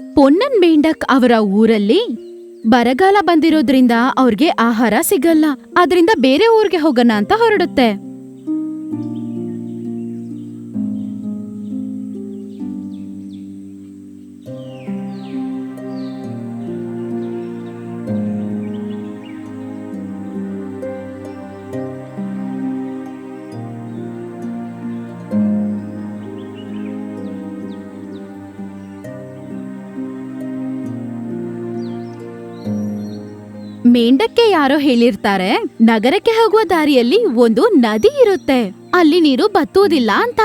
ಪೊನ್ನನ್ ಮೇಂಡಕ್ ಅವರ ಊರಲ್ಲಿ ಬರಗಾಲ ಬಂದಿರೋದ್ರಿಂದ ಅವ್ರಿಗೆ ಆಹಾರ ಸಿಗಲ್ಲ. ಅದರಿಂದ ಬೇರೆ ಊರಿಗೆ ಹೋಗೋಣ ಅಂತ ಹೊರಡುತ್ತೆ. ಮೇಂಡಕ್ಕೆ ಯಾರೋ ಹೇಳಿರ್ತಾರೆ, ನಗರಕ್ಕೆ ಹೋಗುವ ದಾರಿಯಲ್ಲಿ ಒಂದು ನದಿ ಇರುತ್ತೆ. ಅಲ್ಲಿ ನೀರು ಬತ್ತುವುದಿಲ್ಲ ಅಂತ.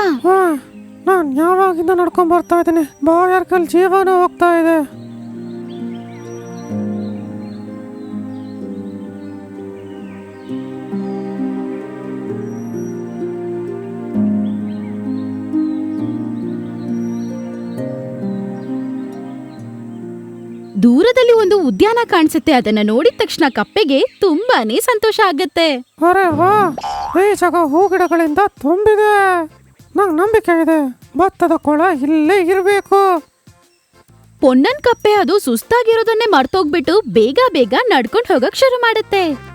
ನಾನ್ ಯಾವಾಗಿಂದ ನಡ್ಕೊಂಡ್ ಬರ್ತಾ ಇದ್ದೀನಿ? ಬಾಯರ್ಕಲ್ ಜೀವನ ಹೋಗ್ತಾ ಇದೆ. ದೂರದಲ್ಲಿ ಒಂದು ಉದ್ಯಾನ ಕಾಣಿಸುತ್ತೆ. ಅದನ್ನ ನೋಡಿದ ತಕ್ಷಣ ಕಪ್ಪೆಗೆ ತುಂಬಾನೇ ಸಂತೋಷ ಆಗತ್ತೆ. ಅರೆ ವಾ ಈ ಜಾಗ ಹೂ ಗಿಡಗಳಿಂದ ತುಂಬಿದೆ. ನಂಗೆ ನಂಬಿಕೆ ಇದೆ. ಭತ್ತದ ಕೊಳ ಇಲ್ಲೇ ಇರಬೇಕು. ಪೊನ್ನನ್ ಕಪ್ಪೆ ಅದು ಸುಸ್ತಾಗಿರೋದನ್ನೇ ಮರ್ತೋಗ್ಬಿಟ್ಟು ಬೇಗ ಬೇಗ ನಡ್ಕೊಂಡು ಹೋಗಕ್ ಶುರು ಮಾಡುತ್ತೆ.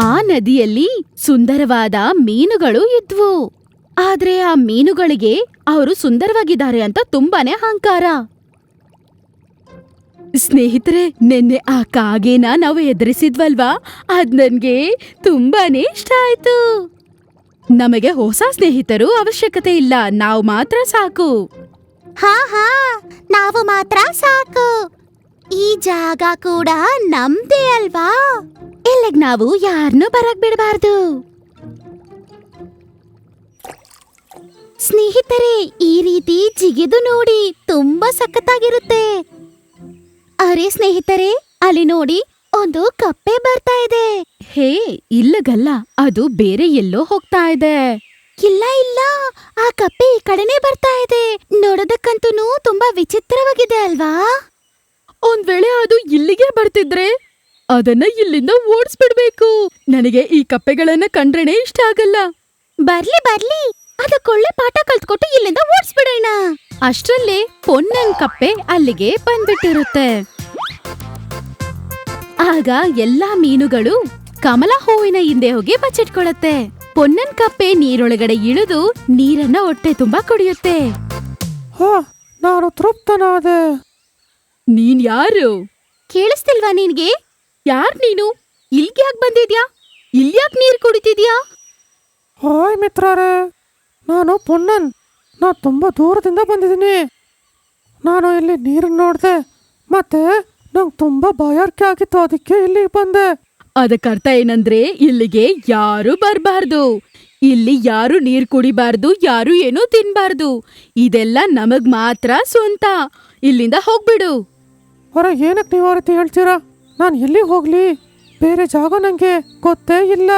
ಆ ನದಿಯಲ್ಲಿ ಸುಂದರವಾದ ಮೀನುಗಳು ಇದ್ವು. ಆದ್ರೆ ಆ ಮೀನುಗಳಿಗೆ ಅವರು ಸುಂದರವಾಗಿದ್ದಾರೆ ಅಂತ ತುಂಬಾನೇ ಅಹಂಕಾರ. ಸ್ನೇಹಿತರೆ ನಿನ್ನೆ ಆ ಕಾಗೆನ ನಾವು ಎದುರಿಸಿದ್ವಲ್ವಾ? ಅದ್ ನನ್ಗೆ ತುಂಬಾನೇ ಇಷ್ಟ ಆಯ್ತು. ನಮಗೆ ಹೊಸ ಸ್ನೇಹಿತರು ಅವಶ್ಯಕತೆ ಇಲ್ಲ ನಾವು ಮಾತ್ರ ಸಾಕು. ಹಾ ಹಾ ನಾವು ಮಾತ್ರ ಸಾಕು. ಈ ಜಾಗ ಕೂಡ ನಮ್ದೇ ಅಲ್ವಾ? ಇಲ್ಲಿಗೆ ನಾವು ಯಾರನ್ನೂ ಬರಕ್ ಬಿಡಬಾರ್ದು. ಸ್ನೇಹಿತರೆ ಈ ರೀತಿ ಜಿಗಿದು ನೋಡಿ ತುಂಬಾ ಸಖತ್ತಾಗಿರುತ್ತೆ. ಅರೆ ಸ್ನೇಹಿತರೆ ಅಲ್ಲಿ ನೋಡಿ ಒಂದು ಕಪ್ಪೆ ಬರ್ತಾ ಇದೆ. ಹೇ ಇಲ್ಲಗಲ್ಲ ಅದು ಬೇರೆ ಎಲ್ಲೋ ಹೋಗ್ತಾ ಇದೆ. ಇಲ್ಲ ಇಲ್ಲ ಆ ಕಪ್ಪೆ ಈ ಕಡೆನೇ ಬರ್ತಾ ಇದೆ. ನೋಡೋದಕ್ಕಂತೂ ತುಂಬಾ ವಿಚಿತ್ರವಾಗಿದೆ ಅಲ್ವಾ? ಒಂದ್ ವೇಳೆ ಅದು ಇಲ್ಲಿಗೆ ಬರ್ತಿದ್ರೆ ಅದನ್ನ ಇಲ್ಲಿಂದ ಓಡಿಸ್ಬಿಡ್ಬೇಕು. ನನಗೆ ಈ ಕಪ್ಪೆಗಳನ್ನ ಕಂಡ್ರೇನೆ ಇಷ್ಟ ಆಗಲ್ಲ. ಬರ್ಲಿ ಬರ್ಲಿ. ಅದಕ್ಕೊಳ್ಳೆ ಪಾಠ ಕಲ್ತ್ಕೊಟ್ಟು ಇಲ್ಲಿಂದ ಓಡಿಸ್ಬಿಡೋಣ. ಅಷ್ಟರಲ್ಲಿ ಪೊನ್ನನ್ ಕಪ್ಪೆ ಅಲ್ಲಿಗೆ ಬಂದ್ಬಿಟ್ಟಿರುತ್ತೆ. ಆಗ ಎಲ್ಲಾ ಮೀನುಗಳು ಕಮಲ ಹೂವಿನ ಹಿಂದೆ ಹೋಗಿ ಬಚ್ಚಿಟ್ಕೊಳತ್ತೆ. ಪೊನ್ನನ್ ಕಪ್ಪೆ ನೀರೊಳಗಡೆ ಇಳಿದು ನೀರನ್ನ ಹೊಟ್ಟೆ ತುಂಬಾ ಕುಡಿಯುತ್ತೆ. ನಾನು ತೃಪ್ತನಾದೆ. ನೀನ್ ಯಾರು? ಕೇಳಿಸ್ತಿಲ್ವಾ ನಿನ್ಗೆ? ಯಾರ್ ನೀನು? ಇಲ್ಗೆ ಯಾಕೆ ಬಂದಿದ್ಯಾ? ಇಲ್ಯಾಕ್ ನೀರ್ ಕುಡಿತಿದ್ಯಾ? ಹಾಯ್ ಮಿತ್ರರೇ. ನಾನು ಪುನ್ನನ್. ನಾನು ತುಂಬ ದೂರದಿಂದ ಬಂದಿದ್ದೀನಿ. ನಾನು ಇಲ್ಲಿ ನೀರನ್ನು ನೋಡಿದೆ. ಮತ್ತೆ ನಂಗೆ ತುಂಬ ಬಾಯಾರಿಕೆ ಆಗಿತ್ತು. ಅದಕ್ಕೆ ಇಲ್ಲಿಗೆ ಬಂದೆ. ಅದಕ್ಕರ್ಥ ಏನಂದ್ರೆ ಇಲ್ಲಿಗೆ ಯಾರು ಬರಬಾರ್ದು. ಇಲ್ಲಿ ಯಾರು ನೀರು ಕುಡಿಬಾರ್ದು ಯಾರು ಏನೂ ತಿನ್ಬಾರ್ದು. ಇದೆಲ್ಲ ನಮಗ್ ಮಾತ್ರ ಸ್ವಂತ. ಇಲ್ಲಿಂದ ಹೋಗ್ಬಿಡು. ಹೊರ ಏನಕ್ಕೆ ನೀವು ಆ ರೀತಿ ಹೇಳ್ತೀರಾ? ನಾನು ಎಲ್ಲಿಗೆ ಹೋಗ್ಲಿ? ಬೇರೆ ಜಾಗ ನನಗೆ ಗೊತ್ತೇ ಇಲ್ಲ.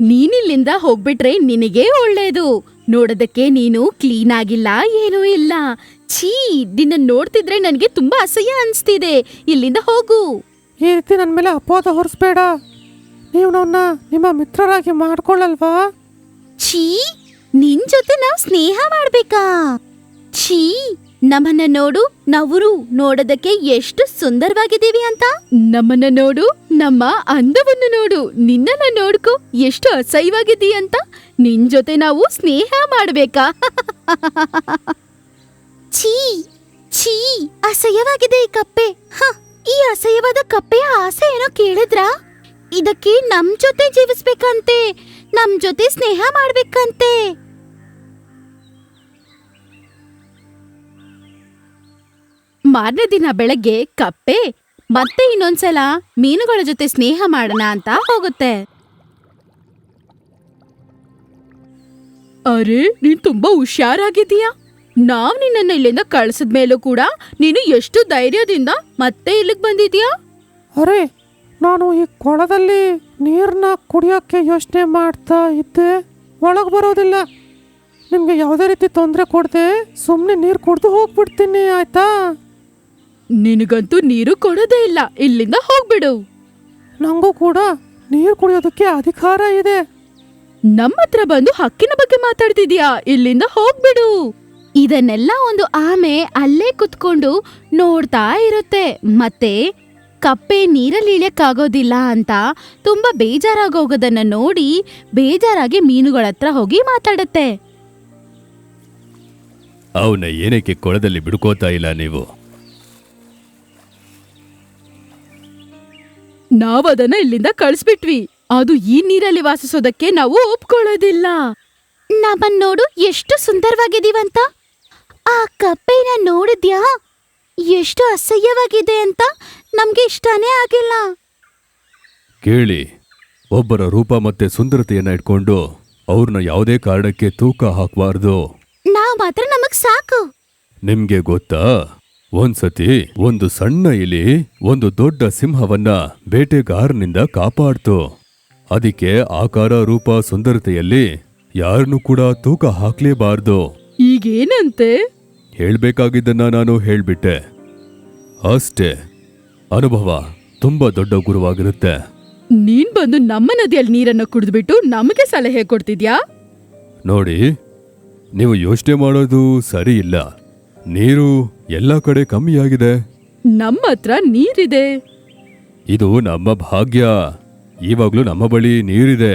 ನೀನಿಲ್ಲಿಂದ ಹೋಗ್ಬಿಟ್ರೆ ನಿನಗೆ ಒಳ್ಳೇದು. ನೋಡೋದಕ್ಕೆ ನೀನು ಕ್ಲೀನ್ ಆಗಿಲ್ಲ ಏನೂ ಇಲ್ಲ. ಛೀ ನಿನ್ನ ನೋಡ್ತಿದ್ರೆ ನನಗೆ ತುಂಬಾ ಅಸಹ್ಯ ಅನ್ಸ್ತಿದೆ. ಇಲ್ಲಿಂದ ಹೋಗು. ಈ ರೀತಿ ನನ್ನ ಮೇಲೆ ಅಪವಾದ ಹೊರಿಸ್ಬೇಡ. ನೀವು ನನ್ನ ನಿಮ್ಮ ಮಿತ್ರರಾಗಿ ಮಾಡ್ಕೊಳ್ಳಲ್ವಾ? ಛೀ ನಿನ್ ಜೊತೆ ನಾವು ಸ್ನೇಹ ಮಾಡ್ಬೇಕಾ? ಛೀ ನಮ್ಮನ್ನ ನೋಡು ನವರು ನೋಡೋದಕ್ಕೆ ಎಷ್ಟು ಸುಂದರವಾಗಿದ್ದೀವಿ ಅಂತ. ನಮ್ಮನ್ನ ನೋಡು ನಮ್ಮ ಅಂದವನ್ನು ನೋಡು ನಿನ್ನನ್ನ ನೋಡ್ಕೋ ಎಷ್ಟು ಅಸಹ್ಯವಾಗಿದ್ದೀಯ ಅಂತ. ನಿನ್ ಜೊತೆ ನಾವು ಸ್ನೇಹ ಮಾಡ್ಬೇಕಾ? ಛೀ ಛೀ ಅಸಹ್ಯವಾಗಿದೆ ಈ ಕಪ್ಪೆ. ಹ, ಈ ಅಸಹ್ಯವಾದ ಕಪ್ಪೆಯ ಆಸೆ ಏನೋ ಕೇಳಿದ್ರಾ? ಇದಕ್ಕೆ ನಮ್ ಜೊತೆ ಜೀವಿಸ್ಬೇಕಂತೆ ನಮ್ ಜೊತೆ ಸ್ನೇಹ ಮಾಡ್ಬೇಕಂತೆ. ಮಾರನೇ ದಿನ ಬೆಳಗ್ಗೆ ಕಪ್ಪೆ ಮತ್ತೆ ಇನ್ನೊಂದ್ಸಲ ಮೀನುಗಳ ಜೊತೆ ಸ್ನೇಹ ಮಾಡೋಣ ಅಂತ ಹೋಗುತ್ತೆ. ಅರೆ ನೀನ್ ತುಂಬಾ ಹುಷಾರಾಗಿದ್ದೀಯಾ? ನಾವ್ ನಿನ್ನ ಇಲ್ಲಿಂದ ಕಳ್ಸಿದ ಮೇಲೂ ಕೂಡ ನೀನು ಎಷ್ಟು ಧೈರ್ಯದಿಂದ ಮತ್ತೆ ಇಲ್ಲಿಗ್ ಬಂದಿದ್ಯಾ ಅರೆ ನಾನು ಈ ಕೊಳದಲ್ಲಿ ನೀರನ್ನ ಕುಡಿಯೋಕ್ಕೆ ಯೋಚನೆ ಮಾಡ್ತಾ ಇದ್ದೆ. ಒಳಗೆ ಬರೋದಿಲ್ಲ. ನಿಮಗೆ ಯಾವುದೇ ರೀತಿ ತೊಂದರೆ ಕೊಡದೆ ಸುಮ್ಮನೆ ನೀರು ಕುಡಿದು ಹೋಗ್ಬಿಡ್ತೀನಿ ಆಯ್ತಾ? ನಿನಗಂತೂ ನೀರು ಕೊಡೋದೇ ಇಲ್ಲ. ಇಲ್ಲಿಂದ ಹೋಗ್ಬಿಡು. ನನಗೂ ಕೂಡ ನೀರು ಕುಡಿಯೋದಕ್ಕೆ ಅಧಿಕಾರ ಇದೆ. ನಮ್ಮ ಹತ್ರ ಬಂದು ಹಕ್ಕಿನ ಬಗ್ಗೆ ಮಾತಾಡ್ತಿದ್ಯಾ? ಇಲ್ಲಿಂದ ಹೋಗ್ಬಿಡು. ಇದನ್ನೆಲ್ಲ ಒಂದು ಆಮೆ ಅಲ್ಲೇ ಕುತ್ಕೊಂಡು ನೋಡ್ತಾ ಇರುತ್ತೆ. ಮತ್ತೆ ಕಪ್ಪೆ ನೀರಲ್ಲಿ ಇಳಿಯಕ್ಕಾಗೋದಿಲ್ಲ ಅಂತ ತುಂಬಾ ಬೇಜಾರಾಗೋಗೋದನ್ನ ನೋಡಿ ಬೇಜಾರಾಗಿ ಮೀನುಗಳ ಹತ್ರ ಹೋಗಿ ಮಾತಾಡುತ್ತೆ. ಅವನ ಏನಕ್ಕೆ ಕೊಳದಲ್ಲಿ ಬಿಡ್ಕೋತಾ ಇಲ್ಲ ನೀವು? ನಾವದನ್ನ ಇಲ್ಲಿಂದ ಕಳಿಸ್ಬಿಟ್ವಿ. ಅದು ಈ ನೀರಲ್ಲಿ ವಾಸಿಸೋದಕ್ಕೆ ನಾವು ಒಪ್ಕೊಳ್ಳೋದಿಲ್ಲ. ನಮ್ಮನ್ ನೋಡು ಎಷ್ಟು ಸುಂದರವಾಗಿದೀವಂತ ಆ ಕಪ್ಪೆನ ನೋಡಿದ್ಯಾ? ಎಷ್ಟು ಅಸಹ್ಯವಾಗಿದೆ ಅಂತ ನಮ್ಗೆ ಇಷ್ಟನೇ ಆಗಿಲ್ಲ. ಕೇಳಿ ಒಬ್ಬರ ರೂಪ ಮತ್ತೆ ಸುಂದರತೆಯನ್ನ ಇಟ್ಕೊಂಡು ಅವ್ರನ್ನ ಯಾವುದೇ ಕಾರಣಕ್ಕೆ ತೂಕ ಹಾಕಬಾರ್ದು. ನಾವ್ ಮಾತ್ರ ನಮಗ್ ಸಾಕು. ನಿಮ್ಗೆ ಗೊತ್ತಾ? ಒಂದ್ಸತಿ ಒಂದು ಸಣ್ಣ ಇಲಿ ಒಂದು ದೊಡ್ಡ ಸಿಂಹವನ್ನ ಬೇಟೆಗಾರನಿಂದ ಕಾಪಾಡ್ತು. ಅದಕ್ಕೆ ಆಕಾರ ರೂಪ ಸುಂದರತೆಯಲ್ಲಿ ಯಾರನ್ನು ಕೂಡ ತೂಕ ಹಾಕ್ಲೇಬಾರ್ದು. ಈಗೇನಂತೆ? ಹೇಳ್ಬೇಕಾಗಿದ್ದನ್ನ ನಾನು ಹೇಳ್ಬಿಟ್ಟೆ. ಅಷ್ಟೇ. ಅನುಭವ ತುಂಬಾ ದೊಡ್ಡ ಗುರುವಾಗಿರುತ್ತೆ. ನೀನ್ ಬಂದು ನಮ್ಮ ನದಿಯಲ್ಲಿ ನೀರನ್ನು ಕುಡಿದ್ಬಿಟ್ಟು ನಮಗೆ ಸಲಹೆ ಕೊಡ್ತಿದ್ಯಾ? ನೋಡಿ ನೀವು ಯೋಚನೆ ಮಾಡೋದು ಸರಿ ಇಲ್ಲ ನೀರು ಎಲ್ಲ ಕಡೆ ಕಮ್ಮಿಯಾಗಿದೆ. ನಮ್ಮ ಹತ್ರ ನೀರಿದೆ. ಇದು ನಮ್ಮ ಭಾಗ್ಯ. ಇವಾಗ್ಲೂ ನಮ್ಮ ಬಳಿ ನೀರಿದೆ.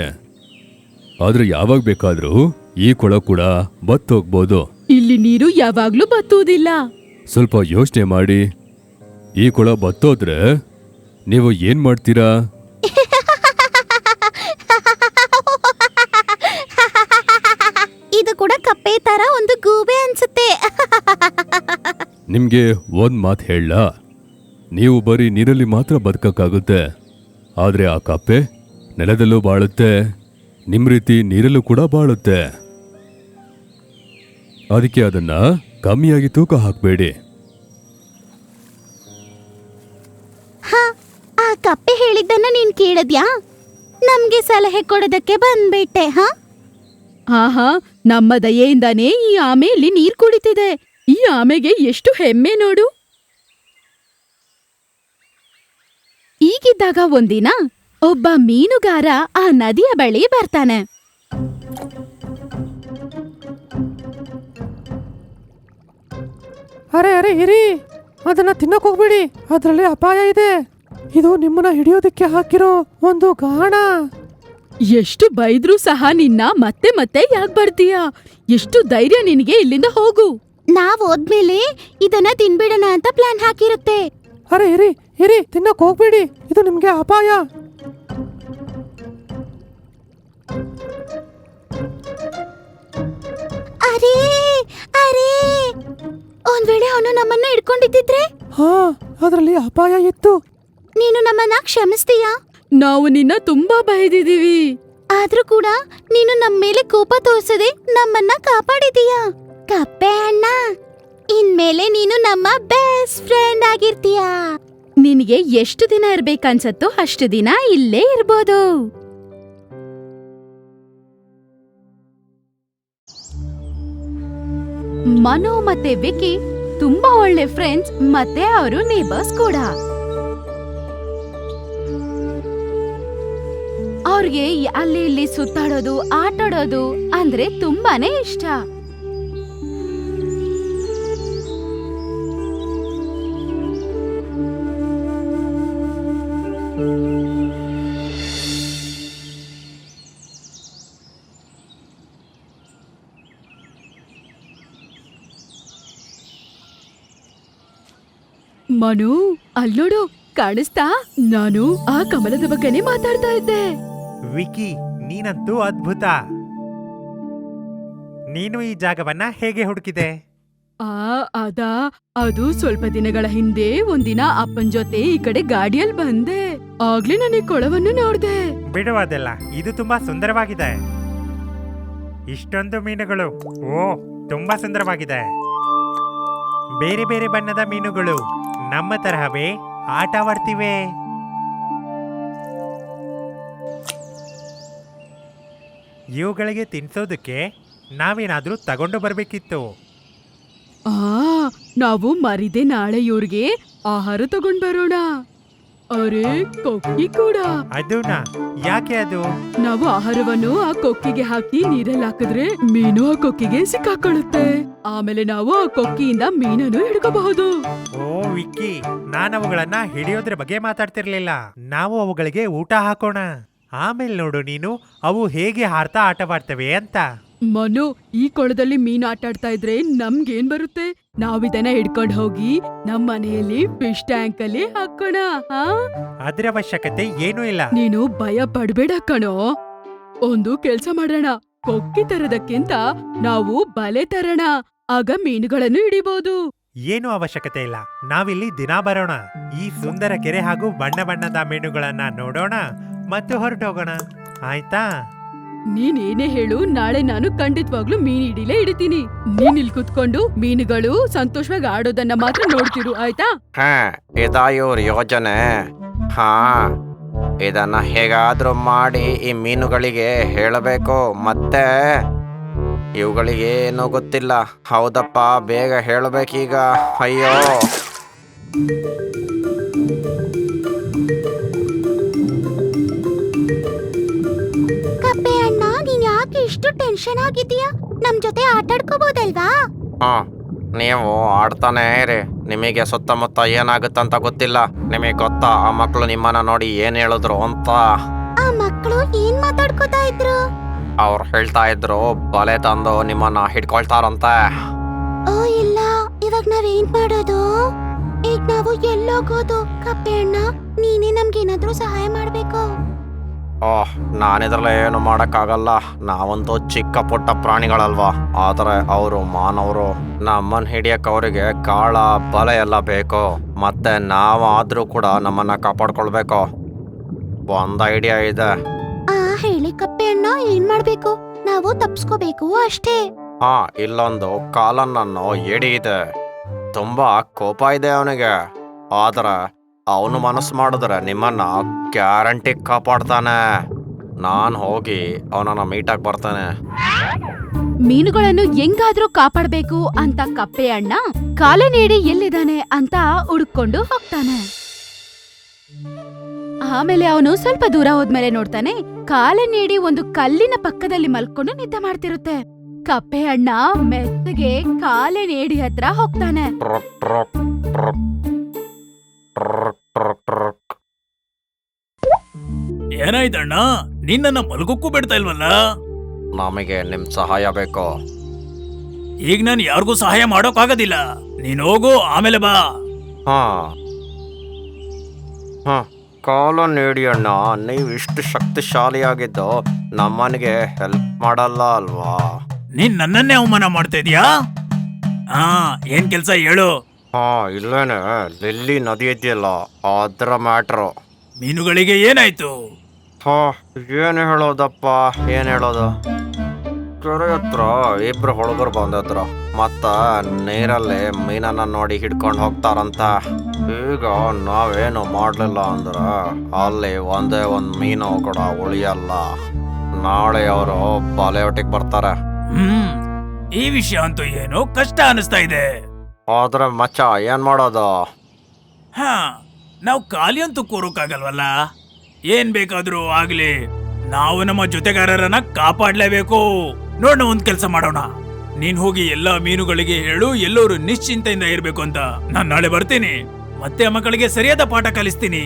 ಆದ್ರೆ ಯಾವಾಗ ಬೇಕಾದ್ರೂ ಈ ಕೊಳ ಕೂಡ ಬತ್ತೋಗ್ಬೋದು. ಇಲ್ಲಿ ನೀರು ಯಾವಾಗ್ಲೂ ಬತ್ತುವುದಿಲ್ಲ. ಸ್ವಲ್ಪ ಯೋಚನೆ ಮಾಡಿ. ಈ ಕೊಳ ಬತ್ತೋದ್ರೆ ನೀವು ಏನ್ ಮಾಡ್ತೀರಾ? ಇದು ಕೂಡ ಕಪ್ಪೆ ತರ ಒಂದು ಗೂಬೆ ಅನ್ಸುತ್ತೆ. ನಿಮ್ಗೆ ಒಂದ್ ಮಾತು ಹೇಳ ನೀವು ಬರೀ ನೀರಲ್ಲಿ ಮಾತ್ರ ಬದುಕಕ್ಕಾಗುತ್ತೆ. ಆದ್ರೆ ಆ ಕಪ್ಪೆ ನೆಲದಲ್ಲೂ ಬಾಳುತ್ತೆ ನಿಮ್ಮ ರೀತಿ ನೀರಲ್ಲೂ ಕೂಡ ಬಾಳುತ್ತೆ. ಅದಕ್ಕೆ ಅದನ್ನ ಕಮ್ಮಿಯಾಗಿ ತೂಕ ಹಾಕಬೇಡಿ. ಹಾ ಆ ಕಪ್ಪೆ ಹೇಳಿದ್ದನ್ನ ನೀನ್ ಕೇಳಿದ್ಯಾ? ನಮ್ಗೆ ಸಲಹೆ ಕೊಡೋದಕ್ಕೆ ಬಂದ್ಬಿಟ್ಟೆ ಹಾ? ಆಹಾ ನಮ್ಮ ದಯೆಯಿಂದಾನೇ ಈ ಆಮೆ ಇಲ್ಲಿ ನೀರ್ ಕುಡಿತಿದೆ. ಈ ಆಮೆಗೆ ಎಷ್ಟು ಹೆಮ್ಮೆ ನೋಡು. ಈಗಿದ್ದಾಗ ಒಂದಿನ ಒಬ್ಬ ಮೀನುಗಾರ ಆ ನದಿಯ ಬಳಿ ಬರ್ತಾನೆ. ಅರೆ ಅರೆ ಇರಿ ಅದನ್ನ ತಿನ್ನಕ್ ಹೋಗ್ಬೇಡಿ. ಅದರಲ್ಲಿ ಅಪಾಯ ಇದೆ. ಇದು ನಿಮ್ಮನ್ನ ಹಿಡಿಯೋದಕ್ಕೆ ಹಾಕಿರೋ ಒಂದು ಗಾಣ. ಎಷ್ಟು ಬೈದ್ರೂ ಸಹ ನಿನ್ನ ಮತ್ತೆ ಮತ್ತೆ ಯಾಕೆ ಬರ್ತೀಯ? ಎಷ್ಟು ಧೈರ್ಯ ನಿನಗೆ ಇಲ್ಲಿಂದ ಹೋಗು. ನಾವ್ ಹೋದ್ಮೇಲೆ ಇದನ್ನ ತಿನ್ಬಿಡೋಣ ಅಂತ ಪ್ಲಾನ್ ಹಾಕಿರುತ್ತೆ. ಅರೆ ಇರಿ ಇರಿ ತಿನ್ನಕ್ ಹೋಗ್ಬೇಡಿ. ಇದು ನಿಮ್ಗೆ ಅಪಾಯ. ಅರೇ ಅರೇ. ಒಂದ್ ವೇಳೆ ಅವನು ನಮ್ಮನ್ನ ಹಿಡ್ಕೊಂಡಿದ್ದಿದ್ರೆ? ಹಾ ಅದರಲ್ಲಿ ಅಪಾಯ ಇತ್ತು. ನೀನು ನಮ್ಮನ್ನ ಕ್ಷಮಿಸ್ತೀಯಾ? ನಾವು ನಿನ್ನ ತುಂಬಾ ಬೈದಿದೀವಿ ಆದ್ರೂ ಕೂಡ ನೀನು ನಮ್ಮ ಮೇಲೆ ಕೋಪ ತೋರಿಸದೆ ನಮ್ಮನ್ನ ಕಾಪಾಡಿದೀಯಾ? ಕಪ್ಪೆ ಅಣ್ಣ ಇನ್ಮೇಲೆ ನೀನು ನಮ್ಮ ಬೆಸ್ಟ್ ಫ್ರೆಂಡ್ ಆಗಿರ್ತೀಯಾ? ನಿನಗೆ ಎಷ್ಟು ದಿನ ಇರ್ಬೇಕನ್ಸತ್ತೋ ಅಷ್ಟು ದಿನ ಇಲ್ಲೇ ಇರ್ಬೋದು. ಮನು ಮತ್ತೆ ವಿಕಿ ತುಂಬಾ ಒಳ್ಳೆ ಫ್ರೆಂಡ್ಸ್ ಮತ್ತೆ ಅವರು ನೇಬರ್ಸ್ ಕೂಡ. ಅವ್ರಿಗೆ ಅಲ್ಲಿ ಇಲ್ಲಿ ಸುತ್ತಾಡೋದು, ಆಟಾಡೋದು ಅಂದ್ರೆ ತುಂಬಾನೇ ಇಷ್ಟ. ಮನು ಅಲ್ಲೋಡು ಕಾಣಿಸ್ತಾ? ನಾನು ಆ ಕಮಲದ ಬಗ್ಗೆನೇ ಮಾತಾಡ್ತಾ ಇದ್ದೆ. ವಿಕಿ ನೀನಂತೂ ಅದ್ಭುತ. ನೀನು ಈ ಜಾಗವನ್ನ ಹೇಗೆ ಹುಡುಕಿದೆ? ಆ ಅದ ಅದು ಸ್ವಲ್ಪ ದಿನಗಳ ಹಿಂದೆ ಒಂದಿನ ಅಪ್ಪನ್ ಜೊತೆ ಈ ಕಡೆ ಗಾಡಿಯಲ್ಲಿ ಬಂದೆ. ಆಗ್ಲೇ ನನಗೆ ಕೊಳವನ್ನು ನೋಡ್ದೆ. ಬಿಡುವುದಿಲ್ಲ ಇದು ತುಂಬಾ ಸುಂದರವಾಗಿದೆ. ಇಷ್ಟೊಂದು ಮೀನುಗಳು ಓ ತುಂಬಾ ಸುಂದರವಾಗಿದೆ. ಬೇರೆ ಬೇರೆ ಬಣ್ಣದ ಮೀನುಗಳು. ನಮ್ಮ ತರಹವೇ ಆಟವಾಡ್ತಿವೆ. ಇವುಗಳಿಗೆ ತಿನ್ಸೋದಕ್ಕೆ ನಾವೇನಾದ್ರೂ ತಗೊಂಡು ಬರಬೇಕಿತ್ತು. ಆ, ನಾವು ಮರಿದೆ ನಾಳೆ ಇವ್ರಿಗೆ ಆಹಾರ ತಗೊಂಡ್ ಬರೋಣ. ಅರೆ ಕೊಕ್ಕಿ ಕೂಡ. ಅದೂನಾ ಯಾಕೆ ಅದು? ನಾವು ಆಹಾರವನ್ನು ಆ ಕೊಕ್ಕಿಗೆ ಹಾಕಿ ನೀರಲ್ಲಿ ಹಾಕಿದ್ರೆ ಮೀನು ಆ ಕೊಕ್ಕಿಗೆ ಸಿಕ್ಕಾಕೊಳ್ಳುತ್ತೆ. ಆಮೇಲೆ ನಾವು ಆ ಕೊಕ್ಕಿಯಿಂದ ಮೀನನ್ನು ಹಿಡ್ಕೋಬಹುದು. ಓ ವಿಕ್ಕಿ. ನಾನು ಅವುಗಳನ್ನ ಹಿಡಿಯೋದ್ರ ಬಗ್ಗೆ ಮಾತಾಡ್ತಿರ್ಲಿಲ್ಲ. ನಾವು ಅವುಗಳಿಗೆ ಊಟ ಹಾಕೋಣ. ಆಮೇಲೆ ನೋಡು ನೀನು ಅವು ಹೇಗೆ ಹಾರ್ತಾ ಆಟವಾಡ್ತವೆ ಅಂತ. ಮನು ಈ ಕೊಳದಲ್ಲಿ ಮೀನು ಆಟ ಆಡ್ತಾ ಇದ್ರೆ ನಮ್ಗೇನ್ ಬರುತ್ತೆ? ನಾವಿದನ್ನ ಹಿಡ್ಕೊಂಡ್ ಹೋಗಿ ನಮ್ ಮನೆಯಲ್ಲಿ ಫಿಶ್ ಟ್ಯಾಂಕ್ ಅಲ್ಲಿ ಹಾಕೋಣ ಹಾ ಅದ್ರ ಅವಶ್ಯಕತೆ ಏನೂ ಇಲ್ಲ. ನೀನು ಭಯ ಪಡ್ಬೇಡ ಕಣೋ. ಒಂದು ಕೆಲ್ಸ ಮಾಡೋಣ. ಕೊಕ್ಕಿ ತರದಕ್ಕಿಂತ ನಾವು ಬಲೆ ತರೋಣ. ಆಗ ಮೀನುಗಳನ್ನು ಹಿಡಿಬಹುದು ಏನು ಅವಶ್ಯಕತೆ ಇಲ್ಲ. ನಾವಿಲ್ಲಿ ದಿನ ಬರೋಣ. ಈ ಸುಂದರ ಕೆರೆ ಹಾಗೂ ಬಣ್ಣ ಬಣ್ಣದ ಮೀನುಗಳನ್ನ ನೋಡೋಣ ಮತ್ತು ಹೊರಟೋಗೋಣ. ಆಯ್ತಾ? ನೀನ್ ಏನೇ ಹೇಳು, ನಾಳೆ ನಾನು ಖಂಡಿತವಾಗ್ಲೂ ಮೀನ್ ಹಿಡಿಲೇ ಹಿಡಿತೀನಿ ನೀನ್ ಇಲ್ಲಿ ಕುತ್ಕೊಂಡು ಮೀನುಗಳು ಸಂತೋಷವಾಗಿ ಆಡೋದನ್ನ ಮಾತ್ರ ನೋಡ್ತಿರು, ಆಯ್ತಾ? ಹಾ ಯೋಜನೆ. ಹಾ, ಇದನ್ನ ಹೇಗಾದ್ರೂ ಮಾಡಿ ಈ ಮೀನುಗಳಿಗೆ ಹೇಳಬೇಕು, ಮತ್ತೆ ಇವುಗಳಿಗೆ ಏನೂ ಗೊತ್ತಿಲ್ಲ. ಹೌದಪ್ಪ, ಬೇಗ ಹೇಳಬೇಕೀಗ. ಅಯ್ಯೋ. ಆಗಿದೀಯಾ ನಮ್ ಜೊತೆ ಆಟಾಡ್ಕೋಬೋದಲ್ವಾ? ಹಾ ನೀವು ಆಡ್ತಾನೆ ಇರಿ. ನಿಮಗೆ ಸುತ್ತಮುತ್ತ ಏನಾಗುತ್ತಂತ ಗೊತ್ತಿಲ್ಲ. ನಿಮಗೆ ಗೊತ್ತಾ ಆ ಮಕ್ಕಳು ನಿಮ್ಮನ್ನ ನೋಡಿ ಏನ್ ಹೇಳಿದ್ರು ಅಂತ? ಆ ಮಕ್ಕಳು ಏನ್ ಮಾತಾಡ್ಕೋತಾ ಇದ್ರು? ಅವ್ರು ಹೇಳ್ತಾ ಇದ್ರು ಬಲೆ ತಂದು ನಿಮ್ಮನ್ನ ಹಿಡ್ಕೊಳ್ತಾರಂತ. ಓ ಇಲ್ಲ. ಇವಾಗ ನಾವೇನ್ ಮಾಡೋದು? ಈಗ ನಾವು ಎಲ್ಲೋಗೋದು ಕಪ್ಪೆ ಅಣ್ಣ ನೀನೇ ನಮ್ಗೇನಾದ್ರೂ ಸಹಾಯ ಮಾಡ್ಬೇಕು. ಓಹ್ ನಾನಿದ್ರಲ್ಲ ಏನು ಮಾಡೋಕ್ಕಾಗಲ್ಲ. ನಾವಂತೂ ಚಿಕ್ಕ ಪುಟ್ಟ ಪ್ರಾಣಿಗಳಲ್ವಾ. ಆದರೆ ಅವರು ಮಾನವರು. ನಮ್ಮನ್ನ ಹಿಡಿಯಕ್ಕೆ ಅವರಿಗೆ ಕಾಳ ಬಲ ಎಲ್ಲ ಬೇಕು. ಮತ್ತೆ ನಾವಾದ್ರೂ ಕೂಡ ನಮ್ಮನ್ನ ಕಾಪಾಡ್ಕೊಳ್ಬೇಕು. ಒಂದು ಐಡಿಯಾ ಇದೆ. ಆ ಹೇಳಿ ಕಪ್ಪೆ ಅಣ್ಣ ಏನ್ ಮಾಡ್ಬೇಕು? ನಾವು ತಪ್ಸ್ಕೋಬೇಕು ಅಷ್ಟೇ. ಹಾ ಇಲ್ಲೊಂದು ಕಾಲನ್ನೋ ಎಡಿ ಇದೆ ತುಂಬಾ ಕೋಪ ಇದೆ ಅವನಿಗೆ. ಆದ್ರೆ ಅವನು ಮನಸ್ಸು ಮಾಡಿದ್ರೆ ನಿಮ್ಮನ್ನ ಗ್ಯಾರಂಟಿ ಕಾಪಾಡ್ತಾನೆ. ನಾನು ಹೋಗಿ ಅವನನ್ನ ಮೀಟಾಗಿ ಬರ್ತಾನೆ. ಮೀನುಗಳನ್ನು ಹೆಂಗಾದ್ರೂ ಕಾಪಾಡ್ಬೇಕು ಅಂತ ಕಪ್ಪೆ ಅಣ್ಣ ಕಾಲ ನೀಡಿ ಎಲ್ಲಿದ್ದಾನೆ ಅಂತ ಹುಡುಕೊಂಡು ಹೋಗ್ತಾನೆ. ಆಮೇಲೆ ಅವನು ಸ್ವಲ್ಪ ದೂರ ಹೋದ್ಮೇಲೆ ನೋಡ್ತಾನೆ ಕಾಲ ನೀಡಿ ಒಂದು ಕಲ್ಲಿನ ಪಕ್ಕದಲ್ಲಿ ಮಲ್ಕೊಂಡು ನಿದ್ದೆ ಮಾಡ್ತಿರುತ್ತೆ. ಕಪ್ಪೆ ಅಣ್ಣ ಮೆತ್ತಗೆ ಕಾಲೆ ನೀಡಿ ಹತ್ರ ಹೋಗ್ತಾನೆ. ಏನಾಯ್ತಣ್ಣ? ನಿನ್ನನ್ನ ಮಲಗೋಕ್ಕೂ ಬಿಡ್ತಾ ಇಲ್ವಲ್ಲ? ನಮಗೆ ನಿಮ್ ಸಹಾಯ ಬೇಕು? ಈಗ ನಾನು ಯಾರಿಗೂ ಸಹಾಯ ಮಾಡೋಕ್ಕಾಗೋದಿಲ್ಲ. ನೀನ್ ಹೋಗು ಆಮೇಲೆ ಬಾ. ಹಾ. ಹಾ ಕಾಲ ನೀಡಿ ಅಣ್ಣ. ನೀವು ಇಷ್ಟು ಶಕ್ತಿಶಾಲಿಯಾಗಿದ್ದು ನಮ್ಮನಿಗೆ ಹೆಲ್ಪ್ ಮಾಡಲ್ಲ ಅಲ್ವಾ? ನೀನ್ ನನ್ನನ್ನೇ ಅವಮಾನ ಮಾಡ್ತಾ ಇದೀಯಾ? ಹಾ ಏನ್ ಕೆಲ್ಸ ಹೇಳು. ಹಾ ಇಲ್ಲೇನೆ. ಲಿಲ್ಲಿ ನದಿ ಇದೆಯಲ್ಲ ಅದ್ರ ಮ್ಯಾಟ್ರು ಮೀನುಗಳಿಗೆ ಏನಾಯ್ತು? ಹಾ ಏನು ಹೇಳೋದಪ್ಪ? ಏನು ಹೇಳೋದು? ಕೆರೆ ಹತ್ರ ಇಬ್ರು ಹುಡುಗರು ಬಂದಿದ್ರು ಮತ್ತ ನೀರಲ್ಲಿ ಮೀನನ್ನ ನೋಡಿ ಹಿಡ್ಕೊಂಡು ಹೋಗ್ತಾರಂತ. ಈಗ ನಾವೇನು ಮಾಡ್ಲಿಲ್ಲ ಅಂದ್ರ ಅಲ್ಲಿ ಒಂದೇ ಒಂದು ಮೀನು ಕೂಡ ಉಳಿಯಲ್ಲ. ನಾಳೆ ಅವರು ಬಾಲೆಯೋಟಿಗೆ ಬರ್ತಾರೆ. ಹ್ಮ್ ಈ ವಿಷಯ ಅಂತೂ ಏನೋ ಕಷ್ಟ ಅನಿಸ್ತಾ ಇದೆ. ಆದ್ರೆ ಮಚ್ಚ ಏನ್ ಮಾಡೋದು? ಹಾ ನಾವು ಖಾಲಿ ಅಂತೂ ಕೂರೋಕ್ಕಾಗಲ್ವಲ್ಲ? ಏನ್ ಬೇಕಾದ್ರೂ ಆಗ್ಲಿ, ನಾವು ನಮ್ಮ ಜೊತೆಗಾರರನ್ನ ಕಾಪಾಡ್ಲೇಬೇಕು. ನೋಡೋಣ ಒಂದ್ ಕೆಲಸ ಮಾಡೋಣ. ನೀನ್ ಹೋಗಿ ಎಲ್ಲಾ ಮೀನುಗಳಿಗೆ ಹೇಳು, ಎಲ್ಲರೂ ನಿಶ್ಚಿಂತೆಯಿಂದ ಇರ್ಬೇಕು ಅಂತ ನಾನ್ ನಾಳೆ ಬರ್ತೀನಿ. ಮತ್ತೆ ಮಕ್ಕಳಿಗೆ ಸರಿಯಾದ ಪಾಠ ಕಲಿಸ್ತೀನಿ.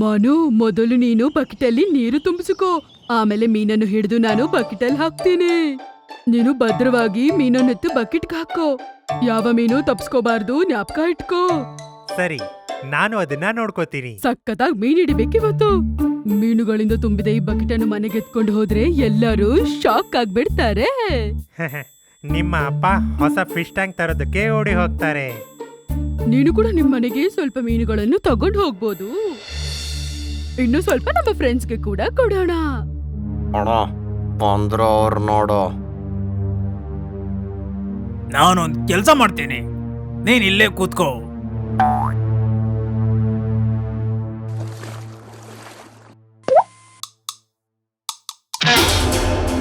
ಮನು, ಮೊದಲು ನೀನು ಬಕೆಟಲ್ಲಿ ನೀರು ತುಂಬಿಸಿಕೋ. ಆಮೇಲೆ ಮೀನನ್ನು ಹಿಡಿದು ನಾನು ಬಕೆಟಲ್ಲಿ ಹಾಕ್ತೀನಿ. ನೀನು ಭದ್ರವಾಗಿ ಮೀನನ್ನೆತ್ತು ಬಕೆಟ್ಗೆ ಹಾಕೋ. ಯಾವ ಮೀನು ತಪ್ಸ್ಕೋಬಾರ್ದು ಜ್ಞಾಪಕ ಇಟ್ಕೋ. ಸರಿ ನಾನು ಅದನ್ನ ನೋಡ್ಕೋತೀನಿ. ಸಖತ್ತಾಗಿ ಮೀನ್ ಹಿಡಿಬೇಕಿವತ್ತು ಮೀನುಗಳಿಂದ ತುಂಬಿದ ಈ ಬಕೆಟ್ ಅನ್ನು ಮನೆಗೆ ಎತ್ಕೊಂಡು ಹೋದ್ರೆ ಎಲ್ಲರೂ ಶಾಕ್ ಆಗ್ಬಿಡ್ತಾರೆ. ನಿಮ್ಮ ಅಪ್ಪ ಹೊಸ ಫಿಶ್ ಟ್ಯಾಂಕ್ ತರೋದಕ್ಕೆ ಓಡಿ ಹೋಗ್ತಾರೆ. ನೀನು ಕೂಡ ನಿಮ್ ಮನೆಗೆ ಸ್ವಲ್ಪ ಮೀನುಗಳನ್ನು ತಗೊಂಡು ಹೋಗ್ಬೋದು. ಇನ್ನು ಸ್ವಲ್ಪ ನಮ್ಮ ಫ್ರೆಂಡ್ಸ್ಗೆ ಕೂಡ ಕೊಡೋಣ. ಅಣ್ಣ ಬಂದ್ರ ಅವ್ರು ನೋಡು. ನಾನೊಂದ್ ಕೆಲಸ ಮಾಡ್ತೇನೆ. ನೀನು ಇಲ್ಲೇ ಕೂತ್ಕೋ.